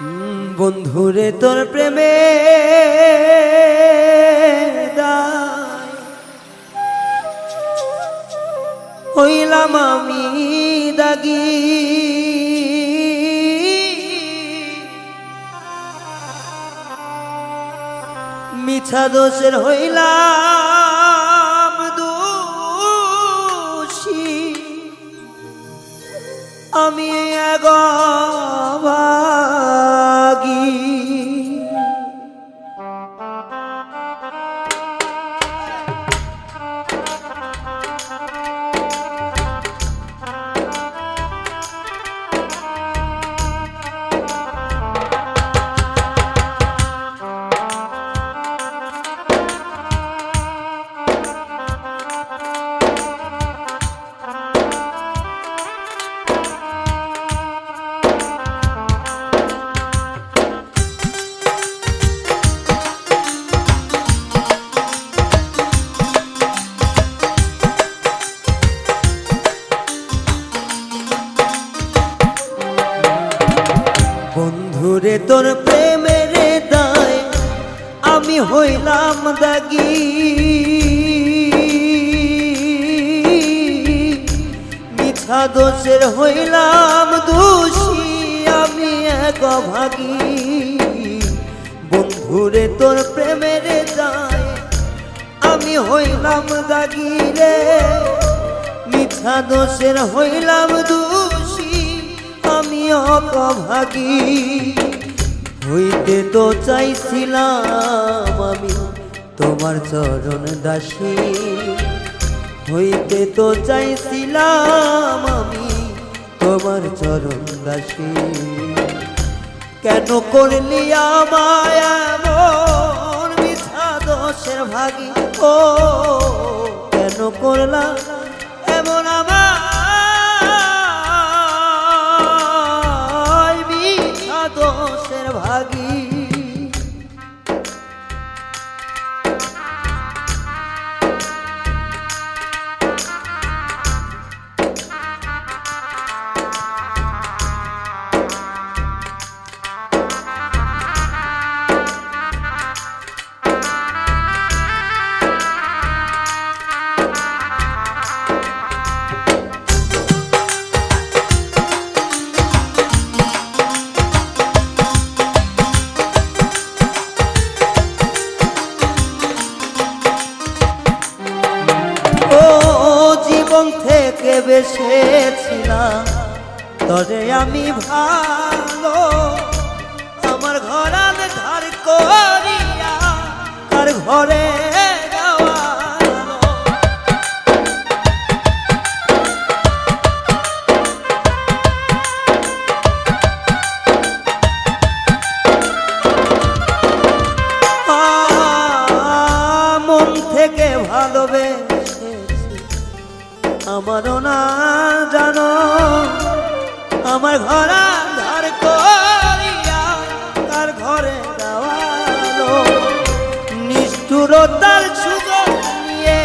বন্ধুরে তোর প্রেমে হইলাম আমি দাগি। মিছা দোষের হইলাম দোষী। আমি এগভাগি বন্ধুরে তোর প্রেমের দায়, আমি হইলাম দাগি। মিথ্যা দোষের হইলাম দোষী, আমি এক ভাগি বন্ধুরে তোর প্রেমের দায়, আমি হইলাম দাগি রে। মিথ্যা দোষের হইলাম দোষী। আমি অকভাগী হইতে তো চাইছিলাম আমি তোমার চরণ দাসী। হইতে তো চাইছিলাম আমি তোমার চরণ দাসী। কেন করলি আমায় মিথ্যা দোষের ভাগী? ও, কেন করলাম জীবন থেকে বেসেছিলাম। তবে আমি ভালো আমার ঘর আমি ধার করিয়া তার ঘরে আমার ঘর ধার করিয়া তার ঘরে দেওয়ালো। নিষ্ঠুরতার সুযোগ নিয়ে।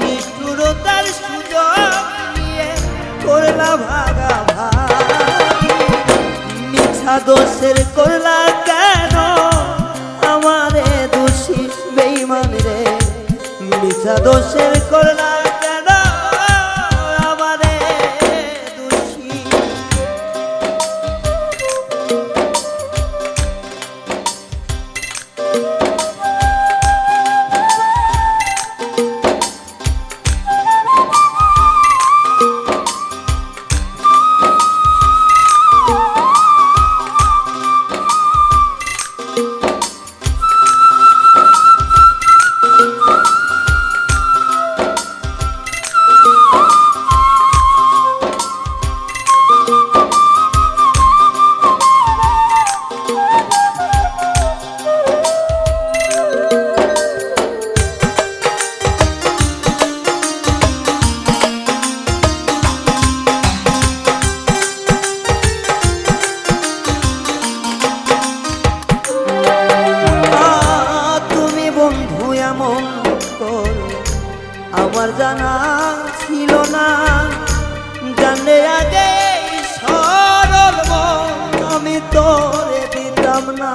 নিষ্ঠুরতার সুযোগ নিয়ে করলা ভাগা ভাগি। মিছা দোষের করলা কেন? আমারে দোষী বেইমান রে। মিছা দোষের করলা আমার জানা ছিল না। জানলে আগে সব আমি তোরে দিতাম না।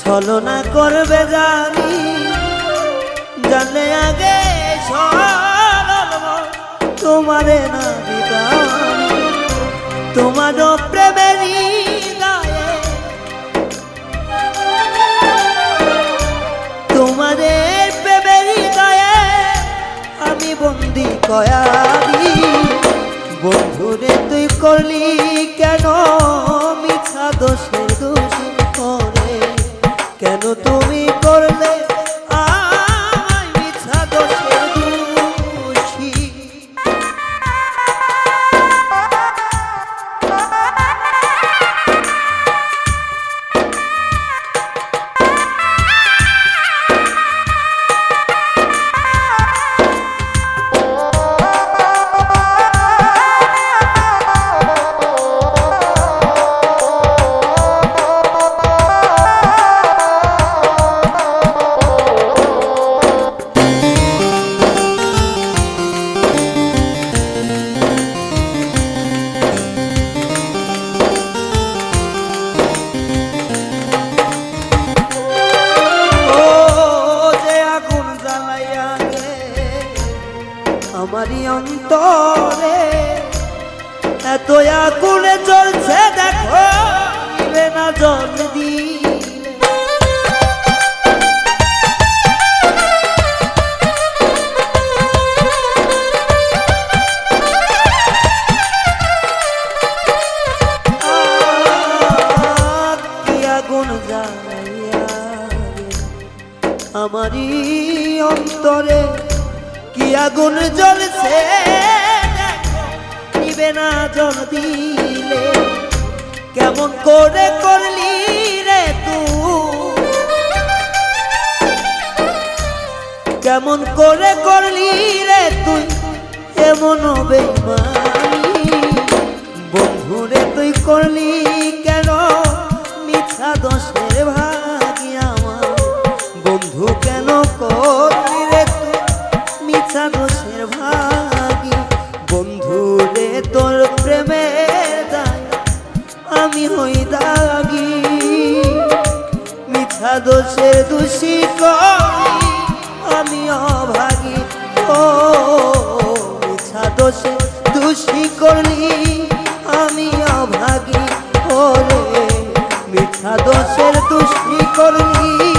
ছলনা করবে জানি জানলে আগে তোমারে না দিদানি তোমার প্রেমেরই গায়ে তোমাদের প্রেমেরই গায়ে আমি বন্দি কয়াদি অন্তরে এত আগুনে জ্বলছে দেখো না জল রে আমারই অন্তরে কি আগুন জ্বলছে? দেখো, নিবে না জল দিলে। কেমন করে করলি রে তুই কেমন করে করলি রে তুই? এমন বেমানি বন্ধুরে তুই করলি দোষে দোষী করলি আমি অভাগী হলে মিঠা দোষের দোষী করলি।